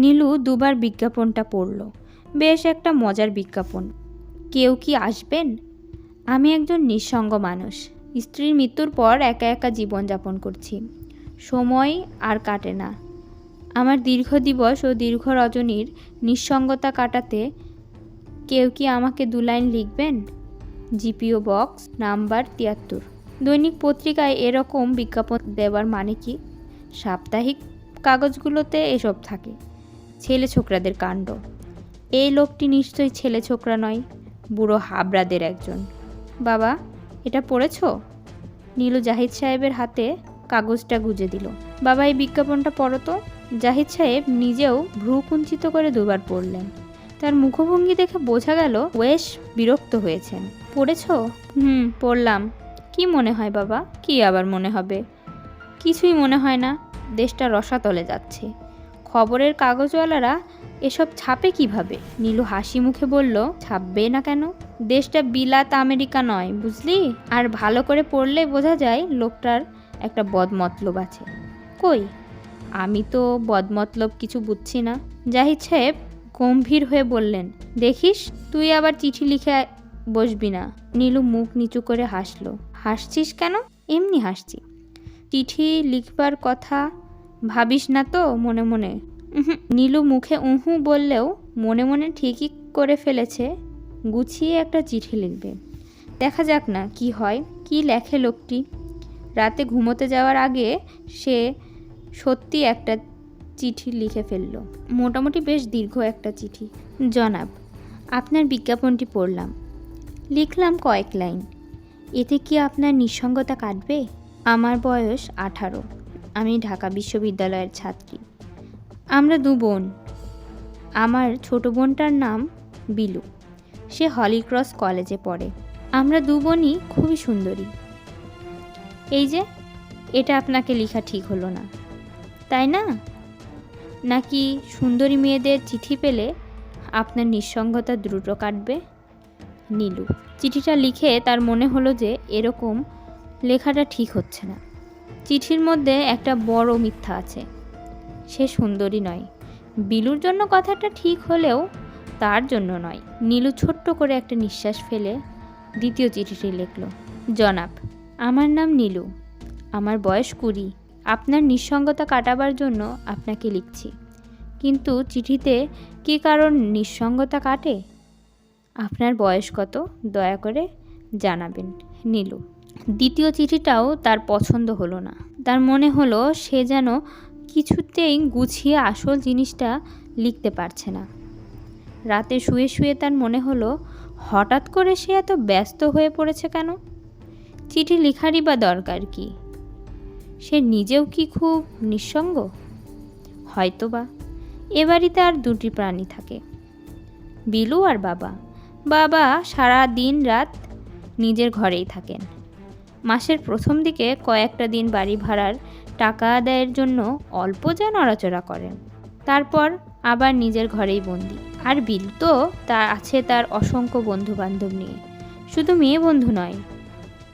নীলু দুবার বিজ্ঞাপনটা পড়ল। বেশ একটা মজার বিজ্ঞাপন। কেউ কি আসবেন? আমি একজন নিঃসঙ্গ মানুষ। স্ত্রীর মৃত্যুর পর একা একা জীবনযাপন করছি। সময় আর কাটে না। আমার দীর্ঘ দিবস ও দীর্ঘ রজনীর নিঃসঙ্গতা কাটাতে কেউ কি আমাকে দু লাইন লিখবেন? জিপিও বক্স নাম্বার তিয়াত্তর। দৈনিক পত্রিকায় এরকম বিজ্ঞাপন দেওয়ার মানে কি? সাপ্তাহিক কাগজগুলোতে এসব থাকে। ছেলে ছোকরাদের কাণ্ড। এই লোকটি নিশ্চয়ই ছেলে ছোকরা নয়, বুড়ো হাবরাদের একজন। বাবা, এটা পড়েছো? নীলু জাহিদ সাহেবের হাতে কাগজটা গুজে দিল। বাবা, এই বিজ্ঞাপনটা পড়ো তো। জাহিদ সাহেব নিজেও ভ্রু কুঞ্চিত করে দুবার পড়লেন। তার মুখভঙ্গি দেখে বোঝা গেল ওয়েশ বিরক্ত হয়েছেন। পড়েছো? হুম, পড়লাম। কি মনে হয় বাবা? কি আবার মনে হবে? কিছুই মনে হয় না। দেশটা রসাতলে যাচ্ছে। খবরের কাগজওয়ালারা এসব ছাপে কীভাবে? নীলু হাসি মুখে বলল, ছাপবে না কেন? দেশটা বিলাত আমেরিকা নয়, বুঝলি? আর ভালো করে পড়লে বোঝা যায় লোকটার একটা বদমতলব আছে। কই? আমি তো বদমতলব কিছু বুঝছি না। জাহিদ সাহেব গম্ভীর হয়ে বললেন, দেখিস, তুই আবার চিঠি লিখে বসবি না। নীলু মুখ নিচু করে হাসলো, হাসছিস কেন? এমনি হাসছি। চিঠি লিখবার কথা ভাবিস না তো মনে মনে? নীলু মুখে উহু বললেও মনে মনে ঠিকই করে ফেলেছে গুছিয়ে একটা চিঠি লিখবে। দেখা যাক না কি হয় কি লেখে লোকটি। রাতে ঘুমোতে যাওয়ার আগে সে সত্যি একটা চিঠি লিখে ফেলল। মোটামুটি বেশ দীর্ঘ একটা চিঠি। জনাব আপনার বিজ্ঞাপনটি পড়লাম। লিখলাম কয়েক লাইন। এতে কি আপনার নিঃসঙ্গতা কাটবে? আমার বয়স আঠারো। আমি ঢাকা বিশ্ববিদ্যালয়ের ছাত্রী। আমরা দু বোন। আমার ছোট বোনটার নাম বিলু। সে হলিক্রস কলেজে পড়ে। আমরা দু বোনই খুবই সুন্দরী। এই যে, এটা আপনাকে লেখা ঠিক হলো না। তাই না? নাকি সুন্দরী মেয়েদের চিঠি পেলে আপনার নিঃসঙ্গতা দ্রুত কাটবে? নীলু। চিঠিটা লিখে তার মনে হলো যে এরকম লেখাটা ঠিক হচ্ছে না। চিঠির মধ্যে একটা বড় মিথ্যা আছে। সে সুন্দরী নয়। বিলুর জন্য কথাটা ঠিক হলেও তার জন্য নয়। নীলু ছোট্ট করে একটা নিঃশ্বাস ফেলে দ্বিতীয় চিঠিটি লিখল, জনাব, আমার নাম নীলু। আমার বয়স কুড়ি। আপনার নিঃসঙ্গতা কাটাবার জন্য আপনাকে লিখছি। কিন্তু চিঠিতে কী কারণ নিঃসঙ্গতা কাটে? আপনার বয়স কত? দয়া করে জানাবেন। নীলু দ্বিতীয় চিঠিটাও তার পছন্দ হলো না। তার মনে হলো সে যেন কিছুতেই গুছিয়ে আসল জিনিসটা লিখতে পারছে না। রাতে শুয়ে শুয়ে তার মনে হলো, হঠাৎ করে সে এত ব্যস্ত হয়ে পড়েছে কেন? চিঠি লেখারই বা দরকার কি? সে নিজেও কি খুব নিঃসঙ্গ? হয়তোবা। এ বাড়িতে আর দুটি প্রাণী থাকে। বিলু আর বাবা। বাবা সারা দিন রাত নিজের ঘরেই থাকেন। মাসের প্রথম দিকে কয়েকটা দিন বাড়ি ভাড়ার টাকা আদায়ের জন্য অল্প যা নড়াচড়া করেন। তারপর আবার নিজের ঘরেই বন্দি। আর বিলু তো তা আছে তার অসংখ্য বন্ধু বান্ধব নিয়ে। শুধু মেয়ে বন্ধু নয়,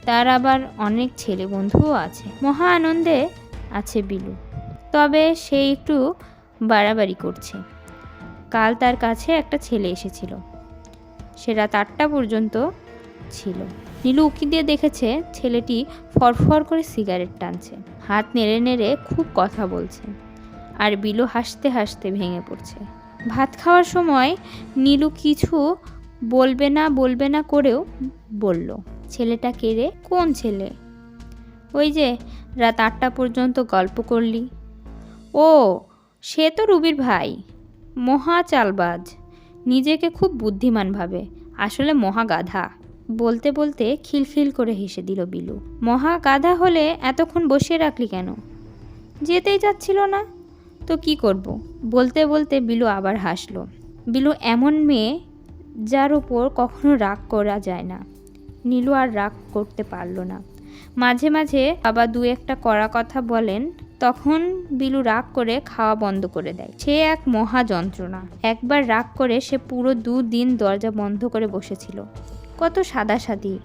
তার আবার অনেক ছেলে বন্ধুও আছে। মহা আনন্দে আছে বিলু। তবে সে একটু বাড়াবাড়ি করছে। কাল তার কাছে একটা ছেলে এসেছিল। সে রাত আটটা পর্যন্ত ছিল। নীলু উকি দিয়ে দেখেছে ছেলেটি ফরফর করে সিগারেট টানছে। হাত নেড়ে নেড়ে খুব কথা বলছে আর বিলু হাসতে হাসতে ভেঙে পড়ছে। ভাত খাওয়ার সময় নীলু কিছু বলবে না বলবে না করেও বলল, ছেলেটা কেড়ে কোন ছেলে? ওই যে রাত আটটা পর্যন্ত গল্প করলি। ও, সে তো রুবির ভাই। মহা চালবাজ। নিজেকে খুব বুদ্ধিমান ভাবে। আসলে মহা গাধা। বলতে বলতে খিলখিল করে হেসে দিল বিলু। মহা গাধা হলে এতক্ষণ বসিয়ে রাখলি কেন? যেতেই যাচ্ছিল না। তো কি করব? বলতে বলতে বিলু আবার হাসলো। বিলু এমন মেয়ে যার ওপর কখনো রাগ করা যায় না। নীলু আর রাগ করতে পারল না। মাঝে মাঝে বাবা দু একটা কড়া কথা বলেন, তখন বিলু রাগ করে খাওয়া বন্ধ করে দেয়। সে এক মহা যন্ত্রণা। একবার রাগ করে সে পুরো দুদিন দরজা বন্ধ করে বসেছিল। কত সাদাসাদি,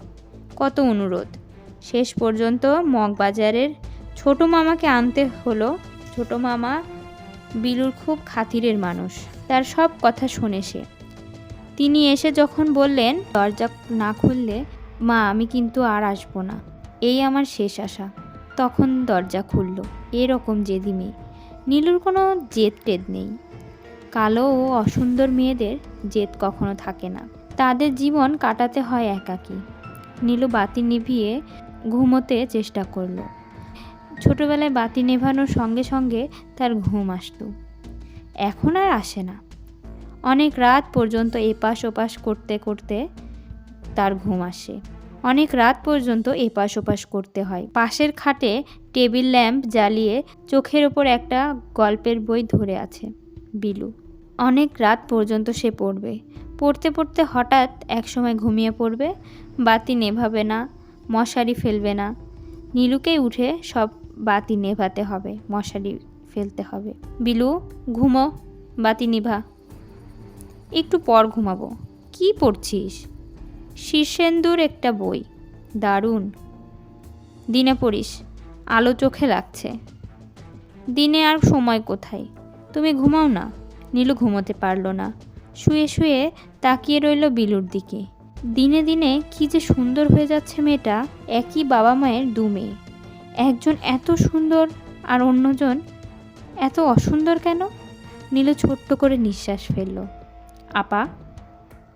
কত অনুরোধ। শেষ পর্যন্ত মগবাজারের ছোট মামাকে আনতে হলো ছোট মামা বিলুর খুব খাতিরের মানুষ, তার সব কথা শোনে সে। তিনি এসে যখন বললেন, দরজা না খুললে মা, আমি কিন্তু আর আসব না। এই আমার শেষ আশা। তখন দরজা খুলল, এরকম জেদি মেয়ে। নীলুর কোনো জেদ টেদ নেই। কালো ও অসুন্দর মেয়েদের জেদ কখনো থাকে না। তাদের জীবন কাটাতে হয় একাকী। নীলু বাতি নিভিয়ে ঘুমোতে চেষ্টা করল। ছোটবেলায় বাতি নেভানোর সঙ্গে সঙ্গে তার ঘুম আসতো এখন আর আসে না। অনেক রাত পর্যন্ত এপাশ ওপাশ করতে করতে তার ঘুম আসে। অনেক রাত পর্যন্ত এপাশ ওপাশ করতে হয়। পাশের খাটে টেবিল ল্যাম্প জ্বালিয়ে চোখের ওপর একটা গল্পের বই ধরে আছে বিলু। অনেক রাত পর্যন্ত সে পড়বে। পড়তে পড়তে হঠাৎ একসময় ঘুমিয়ে পড়বে, বাতি নেভাবে না, মশারি ফেলবে না। নীলুকেই উঠে সব বাতি নেভাতে হবে, মশারি ফেলতে হবে। বিলু, ঘুমো, বাতি নিভা। একটু পর ঘুমাবো। কি পড়ছিস? শীর্ষেন্দুর একটা বই। দারুণ। দিনে পড়িস। আলো চোখে লাগছে। দিনে আর সময় কোথায়? তুমি ঘুমাও না। নীলু ঘুমোতে পারল না। শুয়ে শুয়ে তাকিয়ে রইল বিলুর দিকে। দিনে দিনে কি যে সুন্দর হয়ে যাচ্ছে মেয়েটা, একই বাবা মায়ের দু মেয়ে। একজন এত সুন্দর আর অন্যজন এত অসুন্দর কেন? নীলু ছোট্ট করে নিঃশ্বাস ফেলল। আপা,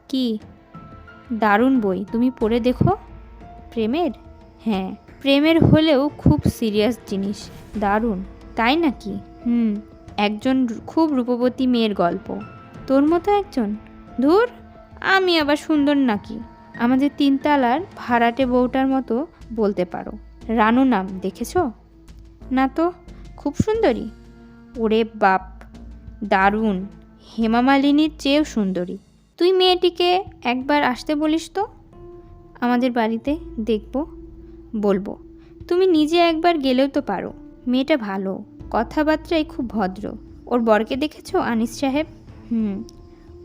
কি? দারুণ বই, তুমি পড়ে দেখো। প্রেমের? হ্যাঁ। প্রেমের হলেও খুব সিরিয়াস জিনিস। দারুণ। তাই নাকি? হুম, একজন খুব রূপবতী মেয়ের গল্প। তোর মতো একজন? ধুর, আমি আবার সুন্দর নাকি? আমাদের তিনতলার ভাড়াটে বউটার মতো বলতে পারো। রানু নাম, দেখেছ? না তো, খুব সুন্দরী। ওরে বাপ, দারুণ। হেমা মালিনীর চেয়েও সুন্দরী। তুই মেয়েটিকে একবার আসতে বলিস তো? আমাদের বাড়িতে দেখব, বলব। তুমি নিজে একবার গেলেও তো পারো। মেয়েটা ভালো, কথাবার্তায় খুব ভদ্র। ওর বরকে দেখেছ, আনিস সাহেব? হুম,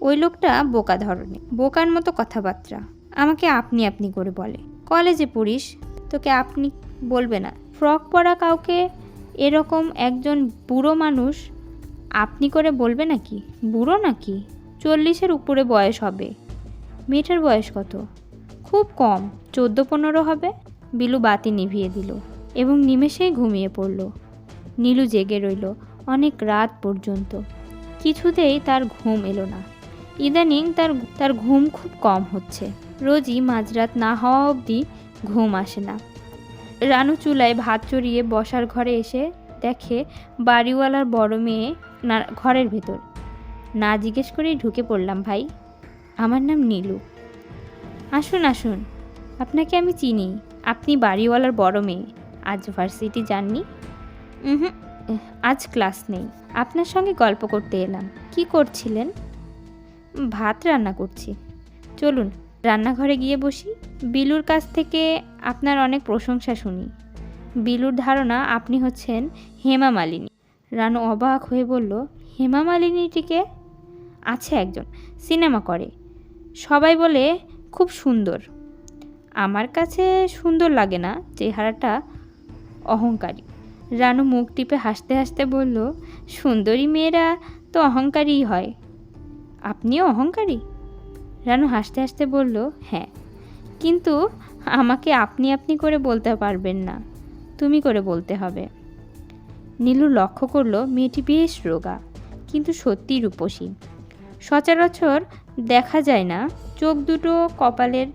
ওই লোকটা বোকা ধরনের বোকার মতো কথাবার্তা। আমাকে আপনি আপনি করে বলে, কলেজে পড়িস, তোকে আপনি বলবে না। ফ্রক পরা কাউকে এরকম একজন বুড়ো মানুষ আপনি করে বলবে নাকি? বুড়ো নাকি? চল্লিশের উপরে বয়স হবে। মেয়েটার বয়স কত? খুব কম, চোদ্দ পনেরো হবে। বিলু বাতি নিভিয়ে দিল এবং নিমেষেই ঘুমিয়ে পড়ল। নীলু জেগে রইল, অনেক রাত পর্যন্ত। কিছুতেই তার ঘুম এলো না। ইদানিং তার তার ঘুম খুব কম হচ্ছে। রোজই মাঝরাত না হওয়া অবধি ঘুম আসে না। রানু চুলায় ভাত চড়িয়ে বসার ঘরে এসে দেখে বাড়িওয়ালার বড় মেয়ে না, ঘরের ভেতর। না জিজ্ঞেস করেই ঢুকে পড়লাম, ভাই, আমার নাম নীলু। আসুন আসুন। আপনাকে আমি চিনি। আপনি বাড়িওয়ালার বড় মেয়ে। আজ ভার্সিটি যাননি? হুম। আজ ক্লাস নেই। আপনার সঙ্গে গল্প করতে এলাম। কি করছিলেন? ভাত রান্না করছি। চলুন, রান্নাঘরে গিয়ে বসি। বিলুর কাছ থেকে আপনার অনেক প্রশংসা শুনি। বিলুর ধারণা, আপনি হচ্ছেন হেমা মালিনী। রানু অবাক হয়ে বলল, হেমা মালিনীটিকে? আছে একজন, সিনেমা করে। সবাই বলে খুব সুন্দর। আমার কাছে সুন্দর লাগে না, চেহারাটা অহংকারী। রানু মুখ টিপে হাসতে হাসতে বলল, সুন্দরী মেয়েরা তো অহংকারীই হয়। আপনিও অহংকারী? রানু হাসতে হাসতে বলল হ্যাঁ কিন্তু আমাকে আপনি আপনি করে বলতে পারবেন না। তুমি করে বলতে হবে। নীলু লক্ষ্য করল মেয়েটি বেশ রোগা, কিন্তু সত্যি রূপসী। সচরাচর দেখা যায় না, চোখ দুটো কপালের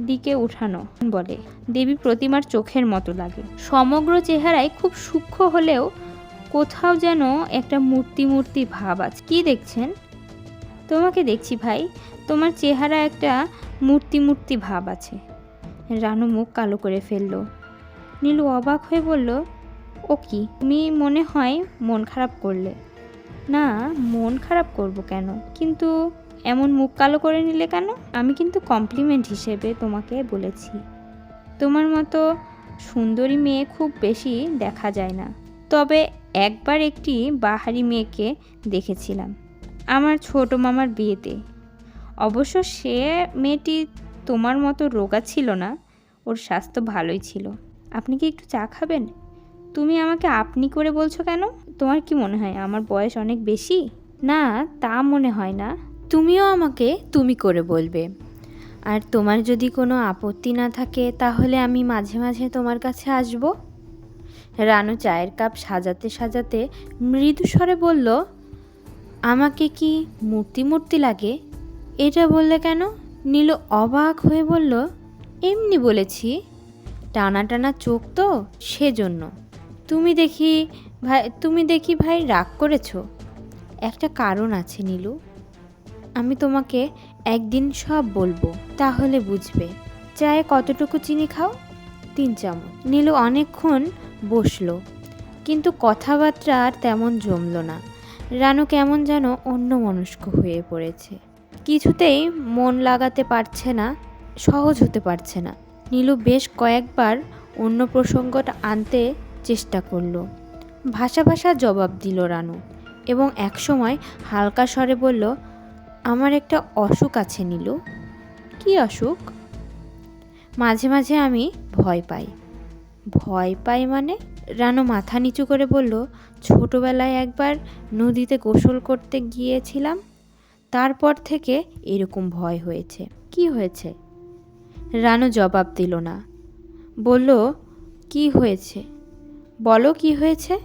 দিকে উঠানো বলে। দেবী প্রতিমার চোখের মতো লাগে। সমগ্র চেহারায় খুব সূক্ষ্ম হলেও কোথাও যেন একটা মূর্তি মূর্তি ভাব আছে। কি দেখছেন? তোমাকে দেখছি ভাই। তোমার চেহারা একটা মূর্তি মূর্তি ভাব আছে। রানু মুখ কালো করে ফেলল। নীলু অবাক হয়ে বলল, ও কি? তুমি মনে হয় মন খারাপ করলে। না, মন খারাপ করব কেন? কিন্তু এমন মুখ কালো করে নিলে কেন? আমি কিন্তু কমপ্লিমেন্ট হিসেবে তোমাকে বলেছি। তোমার মতো সুন্দরী মেয়ে খুব বেশি দেখা যায় না। তবে একবার একটি বাহারি মেয়েকে দেখেছিলাম, আমার ছোট মামার বিয়েতে। অবশ্য সে মেয়েটি তোমার মতো রোগা ছিল না, ওর স্বাস্থ্য ভালোই ছিল। আপনি কি একটু চা খাবেন? তুমি আমাকে আপনি করে বলছো কেন? তোমার কি মনে হয় আমার বয়স অনেক বেশি? না, তা মনে হয় না। তুমিও আমাকে তুমি করে বলবে। আর তোমার যদি কোনো আপত্তি না থাকে, তাহলে আমি মাঝে মাঝে তোমার কাছে আসব। রানু চায়ের কাপ সাজাতে সাজাতে মৃদু স্বরে বলল, আমাকে কি মূর্তি মূর্তি লাগে? এটা বললে কেন? নীলু অবাক হয়ে বলল, এমনি বলেছি। টানা টানা চোখ তো, সেজন্য। তুমি দেখি ভাই, তুমি দেখি ভাই রাগ করেছ। একটা কারণ আছে নীলু। আমি তোমাকে একদিন সব বলব, তাহলে বুঝবে। চায়ে কতটুকু চিনি খাও? তিন চামচ। নীলু অনেকক্ষণ বসল, কিন্তু কথাবার্তা আর তেমন জমলো না। রানু কেমন যেন অন্য মনস্ক হয়ে পড়েছে। কিছুতেই মন লাগাতে পারছে না, সহজ হতে পারছে না। নীলু বেশ কয়েকবার অন্য প্রসঙ্গটা আনতে চেষ্টা করল। ভাষা ভাষা জবাব দিল রানু এবং একসময় হালকা স্বরে বলল আমার একটা অসুখ আছে নিল। কি অসুখ? মাঝে মাঝে আমি ভয় পাই। ভয় পাই মানে? রানু মাথা নিচু করে বলল, ছোটবেলায় একবার নদীতে গোসল করতে গিয়েছিলাম, তারপর থেকে এরকম ভয় হয়েছে। কি হয়েছে? রানু জবাব দিল না। বলল, কি হয়েছে? বলো কি হয়েছে?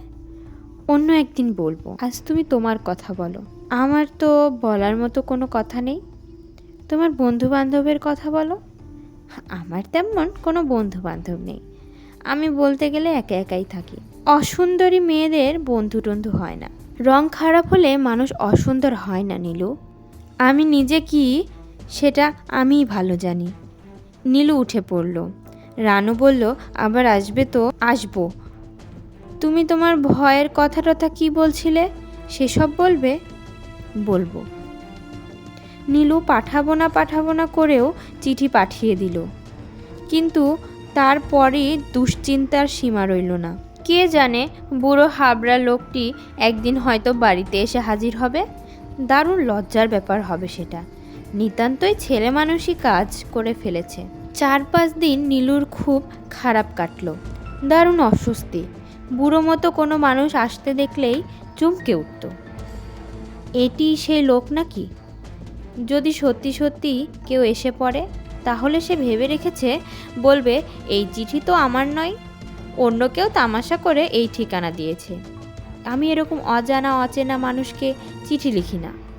অন্য একদিন বলব। আজ তুমি তোমার কথা বলো। আমার তো বলার মতো কোনো কথা নেই। তোমার বন্ধু বান্ধবের কথা বলো। আমার তেমন কোনো বন্ধু বান্ধব নেই। আমি বলতে গেলে একা একাই থাকি। অসুন্দরী মেয়েদের বন্ধু টন্ধু হয় না। রং খারাপ হলে মানুষ অসুন্দর হয় না, নীলু। আমি নিজে কি সেটা আমিই ভালো জানি। নীলু উঠে পড়ল। রানু বলল, আবার আসবে তো? আসব। তুমি তোমার ভয়ের কথা টথা কী বলছিলে? সেসব বলবে? বলব। নীলু পাঠাবো না পাঠাবো না করেও চিঠি পাঠিয়ে দিল। কিন্তু তারপরে দুশ্চিন্তার সীমা রইল না। কে জানে বুড়ো হাবড়া লোকটি একদিন হয়তো বাড়িতে এসে হাজির হবে। দারুণ লজ্জার ব্যাপার হবে সেটা। নিতান্তই ছেলে মানুষই কাজ করে ফেলেছে। চার পাঁচ দিন নীলুর খুব খারাপ কাটলো। দারুণ অস্বস্তি। বুড়ো মতো কোনো মানুষ আসতে দেখলেই চমকে উঠত। এটি সেই লোক নাকি? যদি সত্যি সত্যি কেউ এসে পড়ে, তাহলে সে ভেবে রেখেছে, বলবে, এই চিঠি তো আমার নয়। অন্য কেউ তামাশা করে এই ঠিকানা দিয়েছে। আমি এরকম অজানা, অচেনা মানুষকে চিঠি লিখি না।